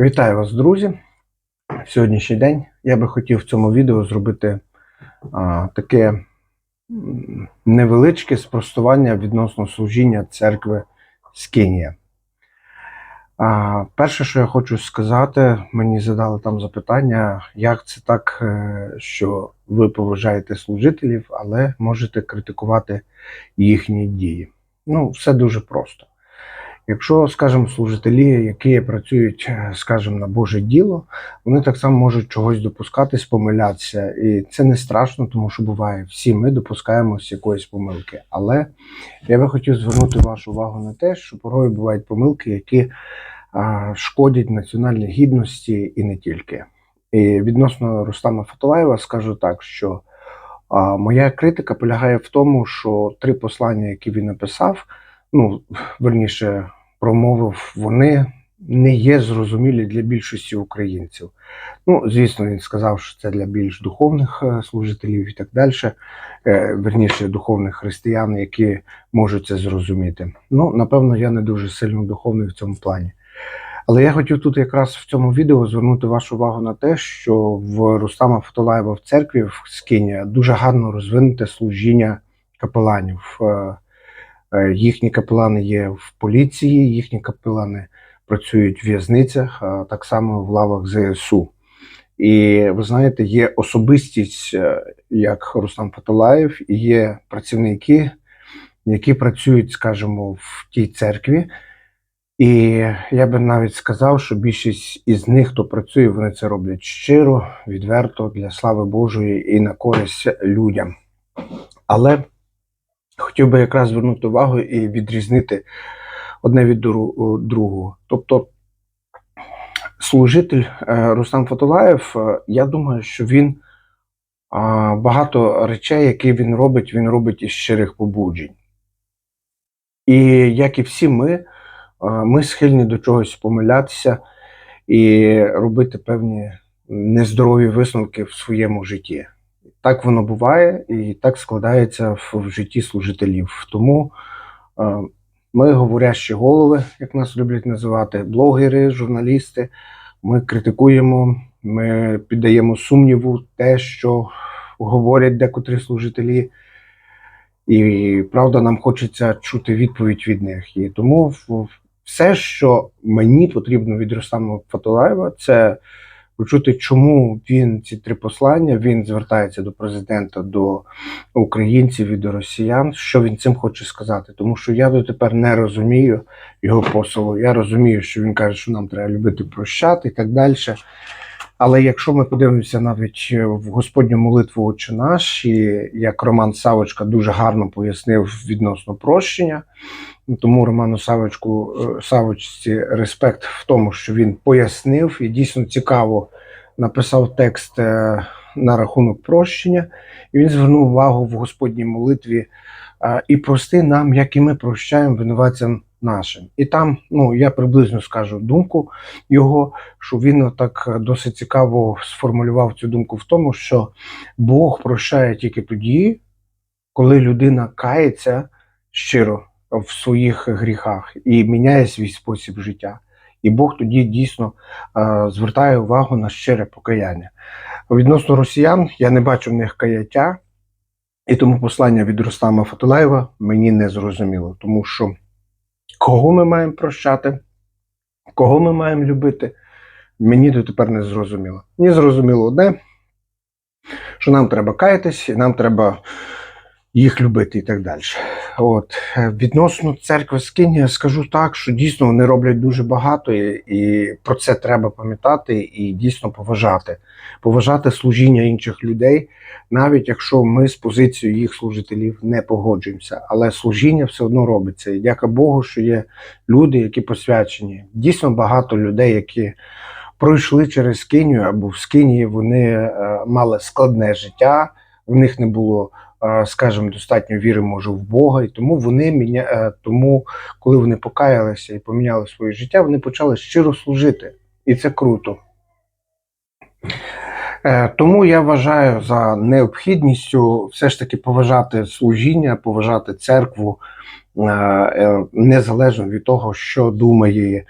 Вітаю вас, друзі! Сьогоднішній день я би хотів в цьому відео зробити а, таке невеличке спростування відносно служіння церкви Скинія. А, перше, що я хочу сказати, мені задали там запитання, як це так, е, що ви поважаєте служителів, але можете критикувати їхні дії. Ну, все дуже просто. Якщо, скажімо, служителі, які працюють, е, скажімо, на Боже діло, вони так само можуть чогось допускатись, помилятися. І це не страшно, тому що буває, всі ми допускаємося якоїсь помилки. Але я би хотів звернути вашу увагу на те, що порою бувають помилки, які шкодять національній гідності і не тільки. І відносно Рустама Фатулаєва скажу так, що моя критика полягає в тому, що три послання, які він написав, ну верніше промовив, вони не є зрозумілі для більшості українців. Ну, звісно, він сказав, що це для більш духовних е, служителів і так далі, е, верніше духовних християн, які можуть це зрозуміти. Ну, напевно, я не дуже сильно духовний в цьому плані. Але я хотів тут якраз в цьому відео звернути вашу увагу на те, що в Рустама Фатулаєва в церкві в Скині дуже гарно розвинуте служіння капеланів. Е, Їхні капелани є в поліції, їхні капелани працюють в в'язницях, так само в лавах ЗСУ. І ви знаєте, є особистість, е, як Рустам Фаталаєв, і є працівники, які працюють, скажімо, в тій церкві. І я би навіть сказав, що більшість із них, хто працює, вони це роблять щиро, відверто для слави Божої і на користь людям. Але хотів би якраз звернути увагу і відрізнити одне від другого. Тобто, служитель е, Рустам Фатулаєв, е, я думаю, що він багато речей, які він робить, він робить із щирих побуджень. І як і всі ми, е, ми схильні до чогось помилятися і робити певні нездорові висновки в своєму житті. Так воно буває і так складається в, житті служителів. Тому е, ми говорящі голови, як нас люблять називати, блогери, журналісти. Ми критикуємо, ми піддаємо сумніву те, що говорять декотрі служителі. І правда, нам хочеться чути відповідь від них. І тому все, що мені потрібно від Рустама Фатулаєва, це почути, чому він ці три послання він звертається до президента, до українців і до росіян. Що він цим хоче сказати? Тому що я дотепер не розумію його посилу. Я розумію, що він каже, що нам треба любити прощати і так далі. Але якщо ми подивимося навіть в Господню молитву Отче наш, і як Роман Савочка дуже гарно пояснив відносно прощення, тому Роману Савочку е, Савочці респект в тому, що він пояснив і дійсно цікаво написав текст е, на рахунок прощення, і він звернув увагу в Господній молитві е, і прости нам, як і ми прощаємо винуватцям нашим. І там, ну я приблизно скажу думку його, що він так досить цікаво сформулював цю думку в тому, що Бог прощає тільки тоді, коли людина кається щиро в своїх гріхах і міняє свій спосіб життя. І Бог тоді дійсно е, звертає увагу на щире покаяння. Відносно росіян, я не бачу в них каяття, і тому послання від Рустама Фатулаєва мені не зрозуміло, тому що кого ми маємо прощати, кого ми маємо любити, мені дотепер не зрозуміло. Мені зрозуміло одне, що нам треба каятись, і нам треба їх любити і так далі. От е, відносно церкви Скинія скажу так, що дійсно вони роблять дуже багато, і, і про це треба пам'ятати і дійсно поважати. Поважати служіння інших людей, навіть якщо ми з позицією їх служителів не погоджуємося. Але служіння все одно робиться. І дяка Богу, що є люди, які посвячені. Дійсно багато людей, які пройшли через Скинію або в Скинії, вони е, мали складне життя, в них не було скажімо, достатньо віри може в Бога, і тому вони міня... е, тому, коли вони покаялися і поміняли своє життя, вони почали щиро служити. І це круто. Е, Тому я вважаю за необхідністю все ж таки поважати служіння, поважати церкву, е, незалежно від того, що думає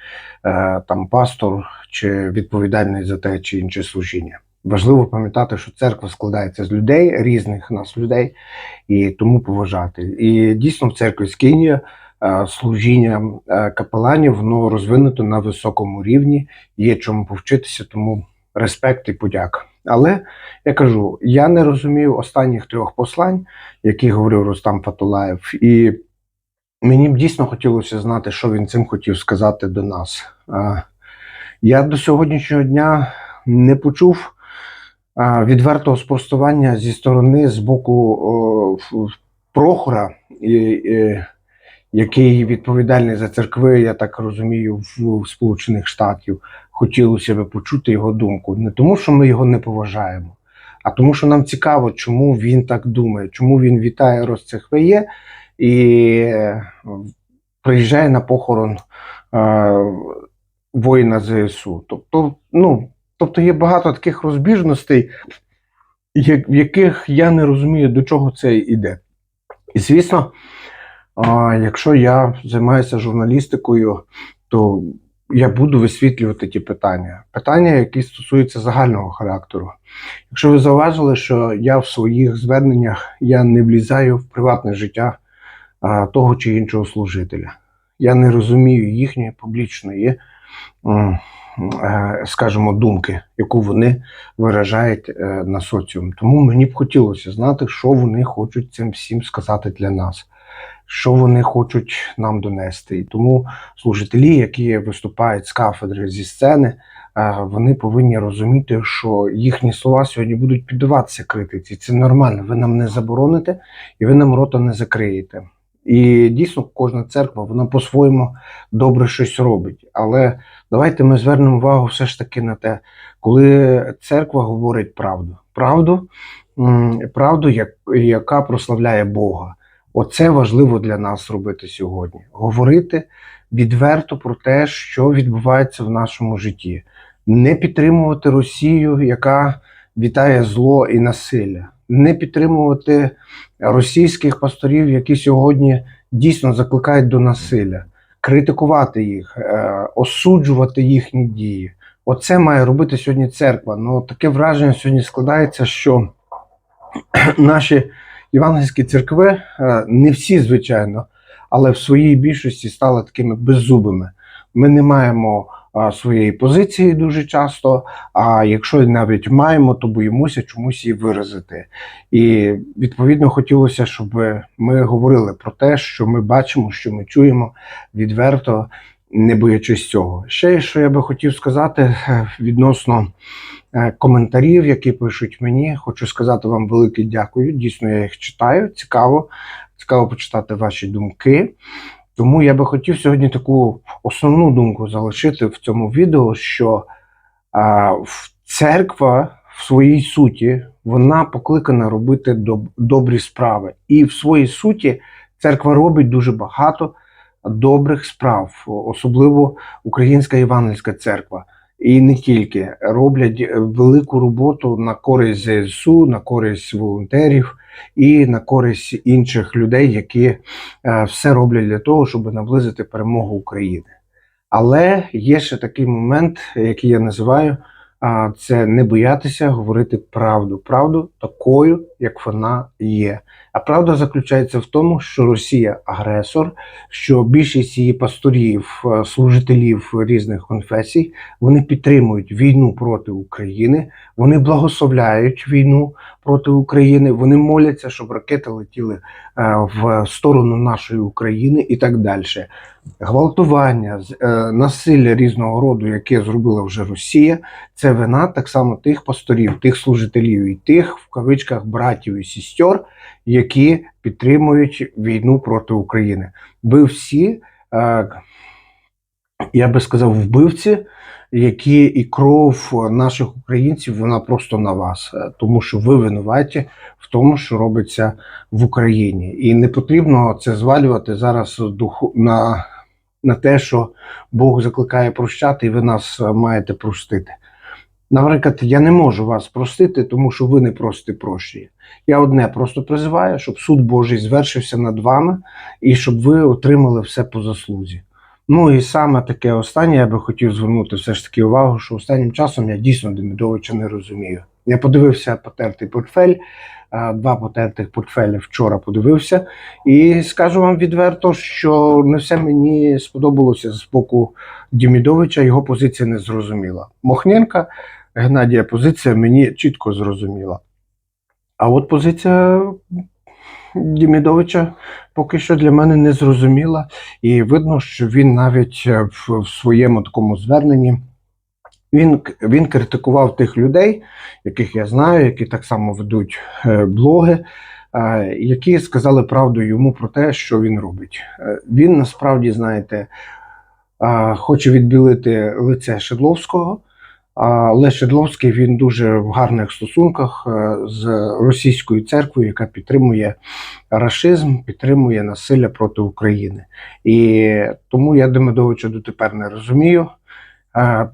там пастор чи відповідальний за те чи інше служіння. Важливо пам'ятати, що церква складається з людей, різних нас людей, і тому поважати. І дійсно в церкві Скинія е, служіння е, капеланів воно розвинуто на високому рівні, є чому повчитися, тому респект і подяка. Але я кажу, я не розумію останніх трьох послань, які говорив Рустам Фатулаєв, і мені б дійсно хотілося знати, що він цим хотів сказати до нас. Е, Я до сьогоднішнього дня не почув відвертого спростування зі сторони з боку Прохора, який відповідальний за церкви, я так розумію, в, Сполучених Штатів. Хотілося б почути його думку. Не тому, що ми його не поважаємо, а тому, що нам цікаво, чому він так думає, чому він вітає Росцехвеє і е, приїжджає на похорон е, воїна ЗСУ. Тобто, ну, тобто є багато таких розбіжностей, в яких я не розумію, до чого це йде. І звісно, якщо я займаюся журналістикою, то я буду висвітлювати ті питання. Питання, які стосуються загального характеру. Якщо ви зауважили, що я в своїх зверненнях я не влізаю в приватне життя того чи іншого служителя. Я не розумію їхньої публічної, скажімо, думки, яку вони виражають е, на соціум. Тому мені б хотілося знати, що вони хочуть цим всім сказати для нас, що вони хочуть нам донести. І тому служителі, які виступають з кафедри зі сцени, е, вони повинні розуміти, що їхні слова сьогодні будуть піддаватися критиці. Це нормально. Ви нам не забороните і ви нам рота не закриєте. І дійсно кожна церква вона по-своєму добре щось робить. Але давайте ми звернемо увагу все ж таки на те, коли церква говорить правду. Правду, правду, яка прославляє Бога. Оце важливо для нас робити сьогодні. Говорити відверто про те, що відбувається в нашому житті, не підтримувати Росію, яка вітає зло і насилля, не підтримувати російських пасторів, які сьогодні дійсно закликають до насилля, критикувати їх, е, осуджувати їхні дії. Оце має робити сьогодні церква. Ну таке враження сьогодні складається, що наші євангельські церкви, е, не всі, звичайно, але в своїй більшості стали такими беззубими. Ми не маємо своєї позиції дуже часто. А якщо навіть маємо, то боїмося чомусь її виразити. І відповідно хотілося, щоб ми говорили про те, що ми бачимо, що ми чуємо відверто, не боячись цього. Ще що я би хотів сказати е, відносно е, коментарів, які пишуть мені. Хочу сказати вам велике дякую. Дійсно, я їх читаю. Цікаво, цікаво почитати ваші думки. Тому я би хотів сьогодні таку основну думку залишити в цьому відео, що а, церква в своїй суті вона покликана робити доб- добрі справи. І в своїй суті церква робить дуже багато добрих справ, особливо Українська Євангельська церква. І не тільки роблять е, велику роботу на користь ЗСУ, на користь волонтерів і на користь інших людей, які е, все роблять для того, щоб наблизити перемогу України. Але є ще такий момент, який я називаю, це не боятися говорити правду. Правду такою, як вона є. А правда заключається в тому, що Росія агресор, що більшість її пасторів, е, служителів різних конфесій, вони підтримують війну проти України, вони благословляють війну проти України, вони моляться, щоб ракети летіли е, в сторону нашої України і так далі. Гвалтування, е, насилля різного роду, яке зробила вже Росія, це вина так само тих пасторів, тих служителів і тих в кавичках братів і сестер, які підтримують війну проти України. Ви всі, е, я би сказав, вбивці, які і кров наших українців, вона просто на вас, е, тому що ви винуваті в тому, що робиться в Україні, і не потрібно це звалювати зараз духу на, на те, що Бог закликає прощати, і ви нас е, маєте простити. Наприклад, я не можу вас простити, тому що ви не просите прощення. Я одне просто призиваю, щоб суд Божий звершився над вами і щоб ви отримали все по заслузі. Ну і саме таке останнє я би хотів звернути все ж таки увагу, що останнім часом я дійсно Демідовича не розумію. Я подивився потертий портфель, два потертих портфелі вчора подивився, і скажу вам відверто, що не все мені сподобалося з боку Демідовича, його позиція не зрозуміла. Мохненка, Геннадія позиція мені чітко зрозуміла. А от позиція Демідовича поки що для мене не зрозуміла, і видно, що він навіть е, в, в своєму такому зверненні він, він критикував тих людей, яких я знаю, які так само ведуть е, блоги, е, які сказали правду йому про те, що він робить. Він насправді, знаєте, хоче відбілити лице Шедловського. Але Шедловський він дуже в гарних стосунках е, з російською церквою, яка підтримує рашизм, підтримує насилля проти України. І тому я Демидовича дотепер не розумію. Е,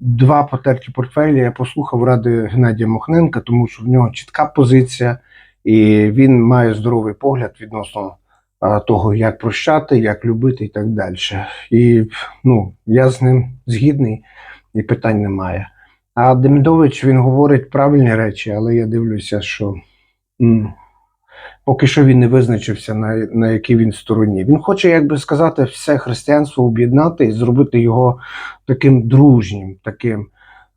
Два потерті портфелі я послухав ради Геннадія Мохненка, тому що в нього чітка позиція, і він має здоровий погляд відносно е, того, як прощати, як любити і так далі. І ну, я з ним згідний і питань немає. А Демідович він говорить правильні речі, але я дивлюся, що м, поки що він не визначився, на, на якій він стороні. Він хоче, як би сказати, все християнство об'єднати і зробити його таким дружнім, таким,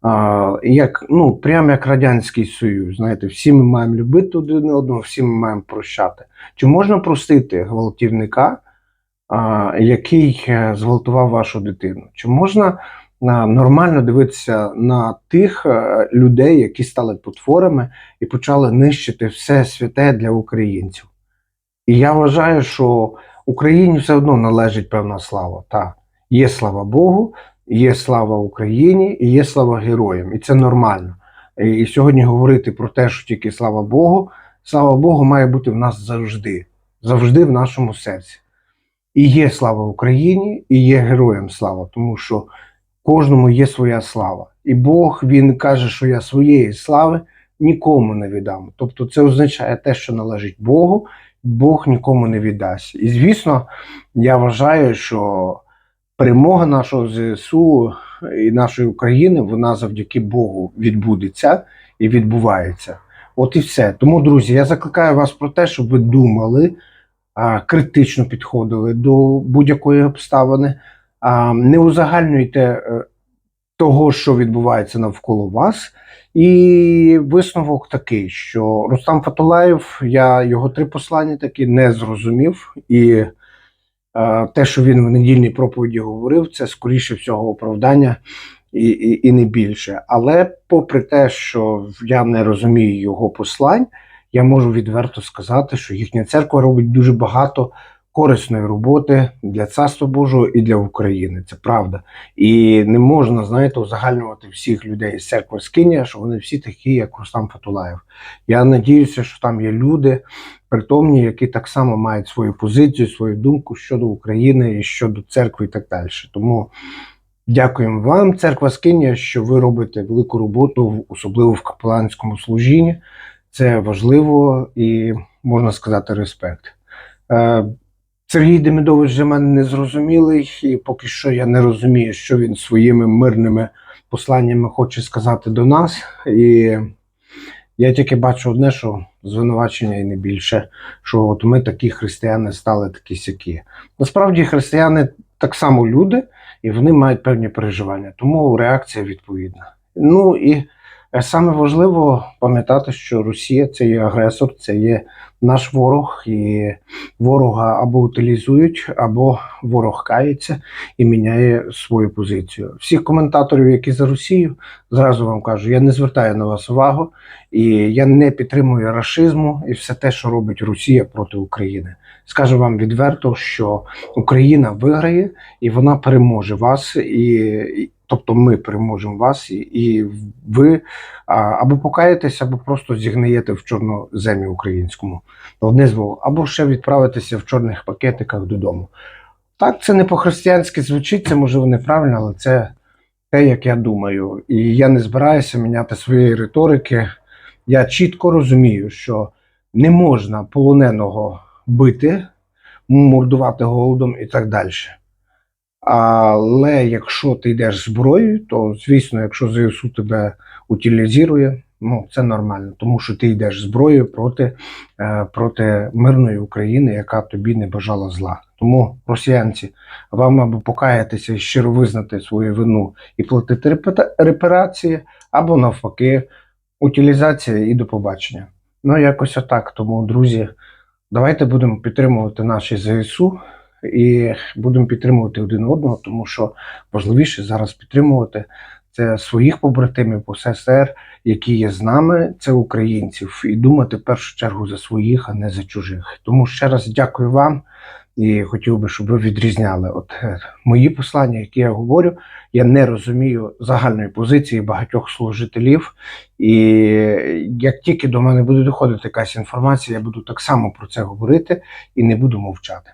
а, як, ну, прямо як Радянський Союз. Знаєте, всі ми маємо любити один одного, всі ми маємо прощати. Чи можна простити гвалтівника, а, який е, зґвалтував вашу дитину? Чи можна нормально дивитися на тих е, людей, які стали потворами і почали нищити все святе для українців? І я вважаю, що Україні все одно належить певна слава. Так, є слава Богу, є слава Україні і є слава героям. І це нормально. І сьогодні говорити про те, що тільки слава Богу, слава Богу, має бути в нас завжди, завжди в нашому серці. І є слава Україні, і є героям слава, тому що кожному є своя слава. І Бог він каже, що я своєї слави нікому не віддам. Тобто це означає те, що належить Богу, Бог нікому не віддасть. І звісно, я вважаю, що перемога нашого ЗСУ і нашої України, вона завдяки Богу відбудеться і відбувається. От і все. Тому, друзі, я закликаю вас про те, щоб ви думали, критично підходили до будь-якої обставини, не узагальнюйте е, того, що відбувається навколо вас. І висновок такий, що Рустам Фатулаєв, я його три послання таки не зрозумів. І е, те, що він в недільній проповіді говорив, це скоріше всього оправдання і, і, і не більше. Але попри те, що я не розумію його послань, я можу відверто сказати, що їхня церква робить дуже багато корисної роботи для царства Божого і для України. Це правда. І не можна, знаєте, узагальнювати всіх людей з церкви Скинія, що вони всі такі, як Рустам Фатулаєв. Я надіюся, що там є люди притомні, які так само мають свою позицію, свою думку щодо України і щодо церкви і так далі. Тому дякуємо вам, церква Скинія, що ви робите велику роботу, особливо в капеланському служінні. Це важливо і можна сказати респект. Сергій Демидович для мене незрозумілий, і поки що я не розумію, що він своїми мирними посланнями хоче сказати до нас. І я тільки бачу одне, що звинувачення і не більше, що от ми такі християни стали такі сякі. Насправді християни так само люди, і вони мають певні переживання, тому реакція відповідна. Ну і саме важливо пам'ятати, що Росія це є агресор, це є наш ворог, і ворога або утилізують, або ворог кається і міняє свою позицію. Всіх коментаторів, які за Росію, зразу вам кажу, я не звертаю на вас увагу, і я не підтримую рашизму і все те, що робить Росія проти України. Скажу вам відверто, що Україна виграє і вона переможе вас, і тобто ми переможемо вас, і, і ви а, або покаєтесь, або просто зігниєте в чорноземі українському. Одне з двох, або ще відправитися в чорних пакетиках додому. Так, це не по-християнськи звучить, це можливо неправильно, але це те, як я думаю. І я не збираюся міняти своєї риторики. Я чітко розумію, що не можна полоненого бити, мордувати голодом і так далі. Але якщо ти йдеш зброєю, то звісно, якщо ЗСУ тебе утилізує, ну це нормально, тому що ти йдеш зброєю проти, е, проти мирної України, яка тобі не бажала зла. Тому, росіянці, вам або покаятися і щиро визнати свою вину і платити репарації, або навпаки, утилізація і до побачення. Ну, якось отак. Тому, друзі, давайте будемо підтримувати наші ЗСУ і будемо підтримувати один одного, тому що важливіше зараз підтримувати це своїх побратимів по СССР, які є з нами, це українців, і думати в першу чергу за своїх, а не за чужих. Тому ще раз дякую вам. І хотів би, щоб ви відрізняли от е, мої послання, які я говорю. Я не розумію загальної позиції багатьох служителів. І як тільки до мене буде доходити якась інформація, я буду так само про це говорити і не буду мовчати.